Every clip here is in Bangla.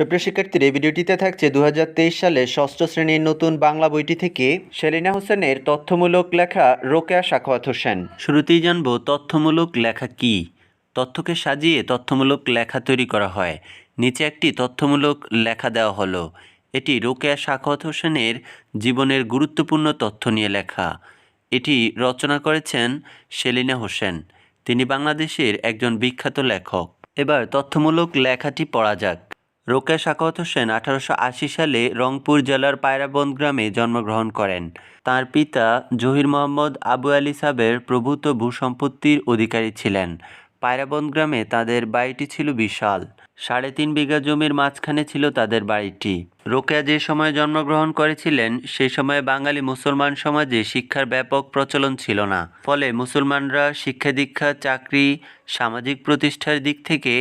সুপ্রিয় শিক্ষার্থীর, এই ভিডিওটিতে থাকছে দু হাজার তেইশ সালে ষষ্ঠ শ্রেণির নতুন বাংলা বইটি থেকে সেলিনা হোসেনের তথ্যমূলক লেখা রোকেয়া সাখাওয়াত হোসেন। শুরুতেই জানব তথ্যমূলক লেখা কি? তথ্যকে সাজিয়ে তথ্যমূলক লেখা তৈরি করা হয়। নিচে একটি তথ্যমূলক লেখা দেওয়া হলো। এটি রোকেয়া সাখাওয়াত হোসেনের জীবনের গুরুত্বপূর্ণ তথ্য নিয়ে লেখা। এটি রচনা করেছেন সেলিনা হোসেন। তিনি বাংলাদেশের একজন বিখ্যাত লেখক। এবার তথ্যমূলক লেখাটি পড়া যাক। রোকেয়া সাখাওয়াত হোসেন আঠারোশো আশি সালে রংপুর জেলার পায়রাবন্দ গ্রামে জন্মগ্রহণ করেন। তার পিতা জহির মোহাম্মদ আবু আলী সাবের প্রভূত ভূসম্পত্তির অধিকারী ছিলেন। পায়রাবন্দ গ্রামে তাদের বাড়িটি ছিল বিশাল। সাড়ে তিন বিঘা জমির মাঝখানে ছিল তাদের বাড়িটি। রোকেয়া যে সময় জন্মগ্রহণ করেছিলেন, সে সময়ে বাঙালি মুসলমান সমাজে শিক্ষার ব্যাপক প্রচলন ছিল না। ফলে মুসলমানরা শিক্ষা দীক্ষা, চাকরি, সামাজিক প্রতিষ্ঠার দিক থেকে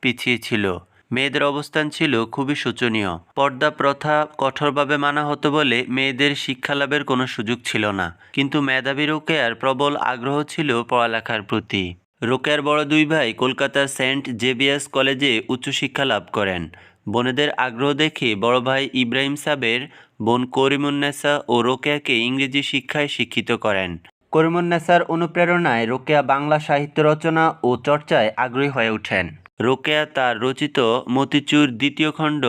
পিছিয়ে ছিল। মেয়েদের অবস্থান ছিল খুবই শোচনীয়। পর্দা প্রথা কঠোরভাবে মানা হতো বলে মেয়েদের শিক্ষা লাভের কোনো সুযোগ ছিল না। কিন্তু মেধাবী রোকেয়ার প্রবল আগ্রহ ছিল পড়ালেখার প্রতি। রোকেয়ার বড় দুই ভাই কলকাতার সেন্ট জেভিয়ার্স কলেজে উচ্চশিক্ষা লাভ করেন। বোনেদের আগ্রহ দেখে বড় ভাই ইব্রাহিম সাবের বোন করিমুন্নেসা ও রোকেয়াকে ইংরেজি শিক্ষায় শিক্ষিত করেন। করিমুন্নেসার অনুপ্রেরণায় রোকেয়া বাংলা সাহিত্য রচনা ও চর্চায় আগ্রহী হয়ে ওঠেন। রোকেয়া তার রচিত মতিচুর দ্বিতীয় খণ্ড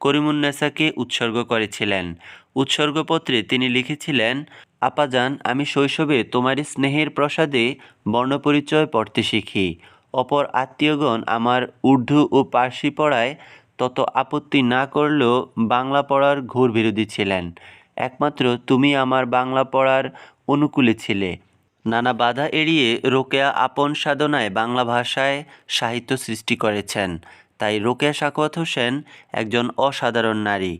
করিমুন্নেসাকে উৎসর্গ করেছিলেন। উৎসর্গপত্রে তিনি লিখেছিলেন আপাজান আমি শৈশবে তোমারই স্নেহের প্রসাদে বর্ণপরিচয় পড়তে শিখি। অপর আত্মীয়গণ আমার উর্দু ও পার্সি পড়ায় তত আপত্তি না করলেও বাংলা পড়ার ঘোর বিরোধী ছিলেন। একমাত্র তুমি আমার বাংলা পড়ার অনুকূলে ছিলে। নানা বাধা এড়িয়ে রোকেয়া আপন সাধনায় বাংলা ভাষায় সাহিত্য সৃষ্টি করেছেন। তাই রোকেয়া সাকোয়াত হোসেন একজন অসাধারণ নারী।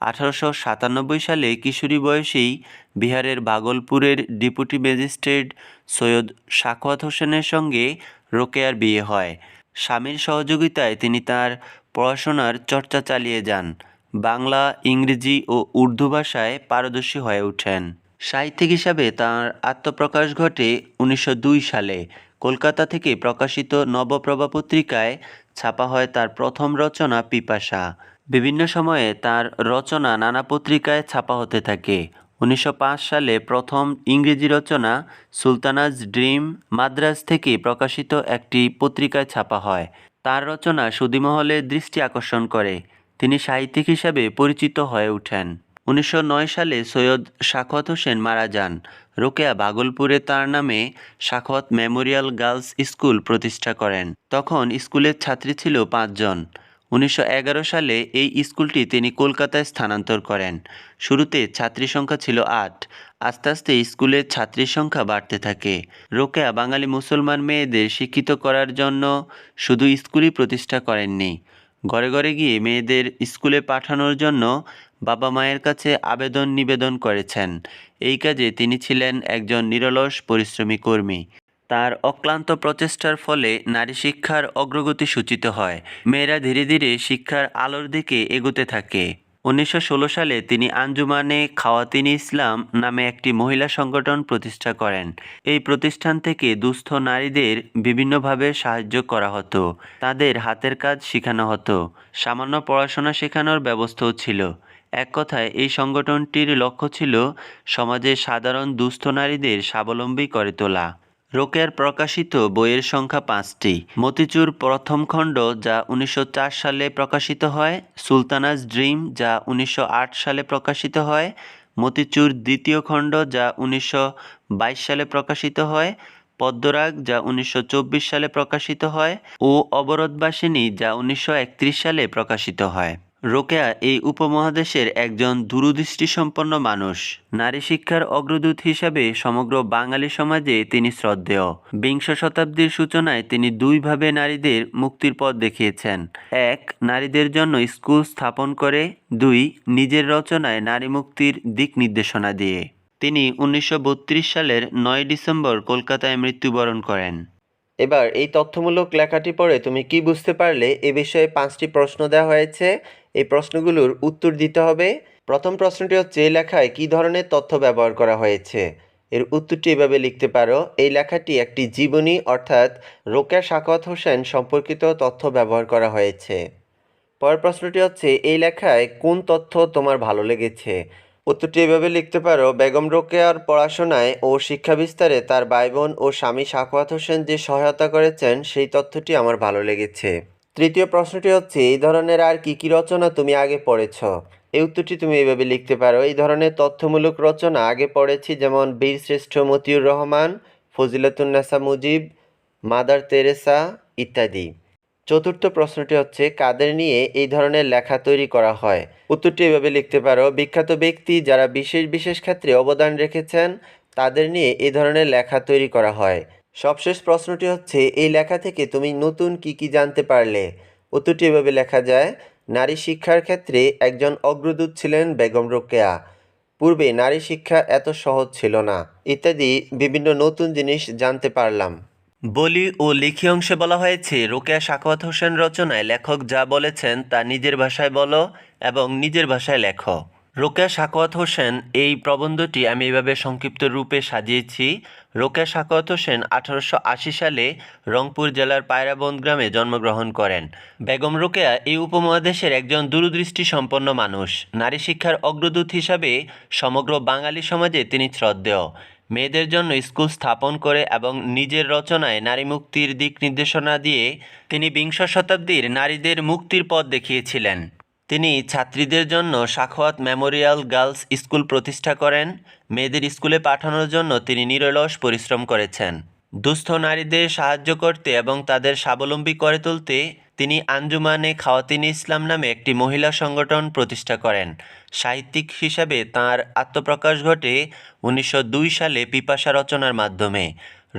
আঠারোশো সাতানব্বই সালে কিশোরী বয়সেই বিহারের ভাগলপুরের ডেপুটি ম্যাজিস্ট্রেট সৈয়দ সাকোয়াত হোসেনের সঙ্গে রোকেয়ার বিয়ে হয়। স্বামীর সহযোগিতায় তিনি তার পড়াশোনার চর্চা চালিয়ে যান। বাংলা, ইংরেজি ও উর্দু ভাষায় পারদর্শী হয়ে ওঠেন। সাহিত্যিক হিসাবে তাঁর আত্মপ্রকাশ ঘটে উনিশশো দুই সালে। কলকাতা থেকে প্রকাশিত নবপ্রভা পত্রিকায় ছাপা হয় তার প্রথম রচনা পিপাসা। বিভিন্ন সময়ে তার রচনা নানা পত্রিকায় ছাপা হতে থাকে। উনিশশো পাঁচ সালে প্রথম ইংরেজি রচনা সুলতানাজ ড্রিম মাদ্রাজ থেকে প্রকাশিত একটি পত্রিকায় ছাপা হয়। তার রচনা সুদিমহলের দৃষ্টি আকর্ষণ করে। তিনি সাহিত্যিক হিসাবে পরিচিত হয়ে ওঠেন উনিশশো নয় সালে সৈয়দ সাখওয়াত হোসেন মারা যান। রোকেয়া বাগলপুরে তার নামে সাখওয়াত মেমোরিয়াল গার্লস স্কুল প্রতিষ্ঠা করেন। তখন স্কুলের ছাত্রী ছিল পাঁচজন উনিশশো এগারো সালে এই স্কুলটি তিনি কলকাতায় স্থানান্তর করেন। শুরুতে ছাত্রী সংখ্যা ছিল আট। আস্তে আস্তে স্কুলের ছাত্রীর সংখ্যা বাড়তে থাকে। রোকেয়া বাঙালি মুসলমান মেয়েদের শিক্ষিত করার জন্য শুধু স্কুলই প্রতিষ্ঠা করেননি। ঘরে ঘরে গিয়ে মেয়েদের স্কুলে পাঠানোর জন্য বাবা মায়ের কাছে আবেদন নিবেদন করেছেন। এই কাজে তিনি ছিলেন একজন নিরলস পরিশ্রমী কর্মী। তার অক্লান্ত প্রচেষ্টার ফলে নারী শিক্ষার অগ্রগতি সূচিত হয়। মেয়েরা ধীরে ধীরে শিক্ষার আলোর দিকে এগোতে থাকে। উনিশশো ষোলো সালে তিনি আঞ্জুমানে খাওয়াতিন ইসলাম নামে একটি মহিলা সংগঠন প্রতিষ্ঠা করেন। এই প্রতিষ্ঠান থেকে দুস্থ নারীদের বিভিন্নভাবে সাহায্য করা হতো। তাদের হাতের কাজ শেখানো হতো। সামান্য পড়াশোনা শেখানোর ব্যবস্থাও ছিল। এক কথায়, এই সংগঠনটির লক্ষ্য ছিল সমাজে সাধারণ দুস্থ নারীদের স্বাবলম্বী করে তোলা। রোকেয়ার প্রকাশিত বইয়ের সংখ্যা পাঁচটি। মতিচুর প্রথম খণ্ড, যা উনিশশো চার সালে প্রকাশিত হয় সুলতানাজ ড্রিম, যা উনিশশো আট সালে প্রকাশিত হয়, মতিচুর দ্বিতীয় খণ্ড, যা উনিশশো বাইশ সালে প্রকাশিত হয়, পদ্মরাগ, যা উনিশশো চব্বিশ সালে প্রকাশিত হয়, ও অবরোধবাসিনী, যা উনিশশো একত্রিশ সালে প্রকাশিত হয়। রোকেয়া এই উপমহাদেশের একজন দূরদৃষ্টিসম্পন্ন মানুষ। নারী শিক্ষার অগ্রদূত হিসাবে সমগ্র বাঙালি সমাজে তিনি শ্রদ্ধেয়। বিংশ শতাব্দীর সূচনায় তিনি দুইভাবে নারীদের মুক্তির পথ দেখিয়েছেন। এক, নারীদের জন্য স্কুল স্থাপন করে। দুই, নিজের রচনায় নারী মুক্তির দিক নির্দেশনা দিয়ে। তিনি উনিশশো বত্রিশ সালের নয় ডিসেম্বর কলকাতায় মৃত্যুবরণ করেন। এবার এই তথ্যমূলক লেখাটি পড়ে তুমি কি বুঝতে পারলে এ বিষয়ে পাঁচটি প্রশ্ন দেওয়া হয়েছে। এই প্রশ্নগুলোর উত্তর দিতে হবে। প্রথম প্রশ্নটি হচ্ছে, এই লেখায় কী ধরনের তথ্য ব্যবহার করা হয়েছে? এর উত্তরটি এভাবে লিখতে পারো, এই লেখাটি একটি জীবনী অর্থাৎ রোকেয়া সাকাওয়াত হোসেন সম্পর্কিত তথ্য ব্যবহার করা হয়েছে। পরের প্রশ্নটি হচ্ছে, এই লেখায় কোন তথ্য তোমার ভালো লেগেছে? উত্তরটি এভাবে লিখতে পারো, বেগম রোকেয়ার পড়াশোনায় ও শিক্ষা বিস্তারে তার ভাই বোন ও স্বামী সাখাওয়াত হোসেন যে সহায়তা করেছেন, সেই তথ্যটি আমার ভালো লেগেছে। তৃতীয় প্রশ্নটি হচ্ছে, এই ধরনের আর কি কি রচনা তুমি আগে পড়েছ? এই উত্তরটি তুমি এইভাবে লিখতে পারো, এই ধরনের তথ্যমূলক রচনা আগে পড়েছি যেমন বীরশ্রেষ্ঠ মতিউর রহমান ফজিলাতুন্নেসা মুজিব, মাদার তেরেসা ইত্যাদি। চতুর্থ প্রশ্নটি হচ্ছে, কাদের নিয়ে এই ধরনের লেখা তৈরি করা হয়? উত্তরটি এভাবে লিখতে পারো, বিখ্যাত ব্যক্তি যারা বিশেষ বিশেষ ক্ষেত্রে অবদান রেখেছেন, তাদের নিয়ে এই ধরনের লেখা তৈরি করা হয়। সবশেষ প্রশ্নটি হচ্ছে, এই লেখা থেকে তুমি নতুন কি কি জানতে পারলে? উত্তরটি এভাবে লেখা যায়, নারী শিক্ষার ক্ষেত্রে একজন অগ্রদূত ছিলেন বেগম রোকেয়া। পূর্বে নারী শিক্ষা এত সহজ ছিল না, ইত্যাদি বিভিন্ন নতুন জিনিস জানতে পারলাম। বলি ও লিখি অংশে বলা হয়েছে, রোকেয়া সাখাওয়াত হোসেন রচনায় লেখক যা বলেছেন তা নিজের ভাষায় বলো এবং নিজের ভাষায় লেখো। রোকেয়া সাখাওয়াত হোসেন, এই প্রবন্ধটি আমি এভাবে সংক্ষিপ্ত রূপে সাজিয়েছি। রোকেয়া সাখাওয়াত হোসেন আঠারোশো আশি সালে রংপুর জেলার পায়রাবন্দ গ্রামে জন্মগ্রহণ করেন। বেগম রোকেয়া এই উপমহাদেশের একজন দূরদৃষ্টি সম্পন্ন মানুষ। নারী শিক্ষার অগ্রদূত হিসাবে সমগ্র বাঙালি সমাজে তিনি শ্রদ্ধেয়। মেয়েদের জন্য স্কুল স্থাপন করে এবং নিজের রচনায় নারী মুক্তির দিক নির্দেশনা দিয়ে তিনি বিংশ শতাব্দীর নারীদের মুক্তির পথ দেখিয়েছিলেন। তিনি ছাত্রীদের জন্য সাখওয়াত মেমোরিয়াল গার্লস স্কুল প্রতিষ্ঠা করেন। মেয়েদের স্কুলে পাঠানোর জন্য তিনি নিরলস পরিশ্রম করেছেন। দুস্থ নারীদের সাহায্য করতে এবং তাদের স্বাবলম্বী করে তুলতে তিনি আঞ্জুমানে খাওয়াতিন ইসলাম নামে একটি মহিলা সংগঠন প্রতিষ্ঠা করেন। সাহিত্যিক হিসাবে তার আত্মপ্রকাশ ঘটে উনিশশো দুই সালে পিপাসা রচনার মাধ্যমে।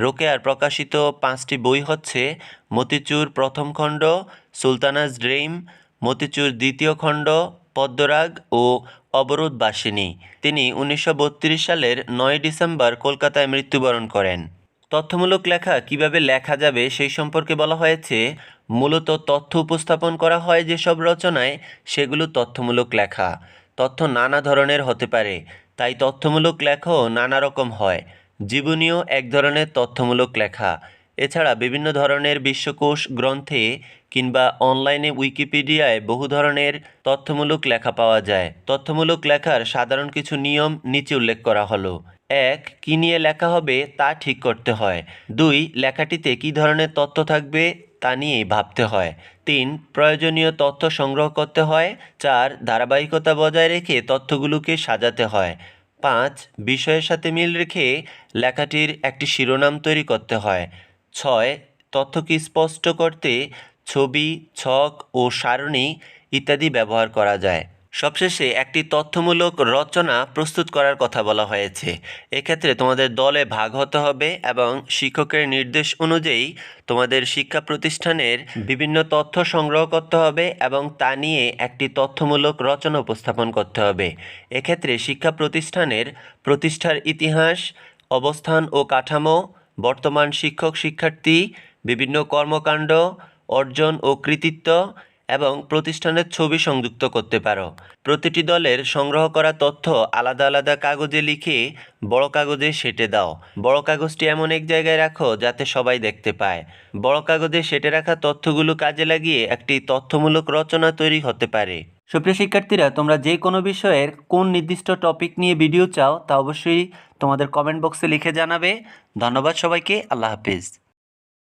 রোকেয়ার প্রকাশিত পাঁচটি বই হচ্ছে মতিচুর প্রথম খণ্ড সুলতানাজ ড্রিম মতিচুর দ্বিতীয় খণ্ড, পদ্মরাগ ও অবরোধবাসিনী। তিনি উনিশশো বত্রিশ সালের নয় ডিসেম্বর কলকাতায় মৃত্যুবরণ করেন। তথ্যমূলক লেখা কীভাবে লেখা যাবে সেই সম্পর্কে বলা হয়েছে, মূলত তথ্য উপস্থাপন করা হয় যেসব রচনায়, সেগুলো তথ্যমূলক লেখা। তথ্য নানা ধরনের হতে পারে, তাই তথ্যমূলক লেখাও নানা রকম হয়। জীবনীয় এক ধরনের তথ্যমূলক লেখা। এছাড়া বিভিন্ন ধরনের বিশ্বকোষ গ্রন্থে কিংবা অনলাইনে উইকিপিডিয়ায় বহু ধরনের তথ্যমূলক লেখা পাওয়া যায়। তথ্যমূলক লেখার সাধারণ কিছু নিয়ম নিচে উল্লেখ করা হলো। এক, কী নিয়ে লেখা হবে তা ঠিক করতে হয়। দুই, লেখাটিতে কী ধরনের তথ্য থাকবে তা নিয়েই ভাবতে হয়। তিন, প্রয়োজনীয় তথ্য সংগ্রহ করতে হয়। চার, ধারাবাহিকতা বজায় রেখে তথ্যগুলোকে সাজাতে হয়। পাঁচ, বিষয়ের সাথে মিল রেখে লেখাটির একটি শিরোনাম তৈরি করতে হয়। ছয়, তথ্যকে স্পষ্ট করতে ছবি, ছক ও সারণী ইত্যাদি ব্যবহার করা যায়। সবশেষে একটি তথ্যমূলক রচনা প্রস্তুত করার কথা বলা হয়েছে। এক্ষেত্রে তোমাদের দলে ভাগ হতে হবে এবং শিক্ষকের নির্দেশ অনুযায়ী তোমাদের শিক্ষা প্রতিষ্ঠানের বিভিন্ন তথ্য সংগ্রহ করতে হবে এবং তা নিয়ে একটি তথ্যমূলক রচনা উপস্থাপন করতে হবে। এক্ষেত্রে শিক্ষা প্রতিষ্ঠানের প্রতিষ্ঠার ইতিহাস, অবস্থান ও কাঠামো, বর্তমান শিক্ষক শিক্ষার্থী বিভিন্ন কর্মকাণ্ড অর্জন ও কৃতিত্ব এবং প্রতিষ্ঠানের ছবি সংযুক্ত করতে পারো। প্রতিটি দলের সংগ্রহ করা তথ্য আলাদা আলাদা কাগজে লিখে বড় কাগজে সেটে দাও। বড় কাগজটি এমন এক জায়গায় রাখো যাতে সবাই দেখতে পায়। বড় কাগজে সেটে রাখা তথ্যগুলো কাজে লাগিয়ে একটি তথ্যমূলক রচনা তৈরি হতে পারে। সুপ্রিয় শিক্ষার্থীরা, তোমরা যে কোনো বিষয়ের কোন নির্দিষ্ট টপিক নিয়ে ভিডিও চাও তা অবশ্যই তোমাদের কমেন্ট বক্সে লিখে জানাবে। ধন্যবাদ সবাইকে, আল্লাহ হাফিজ।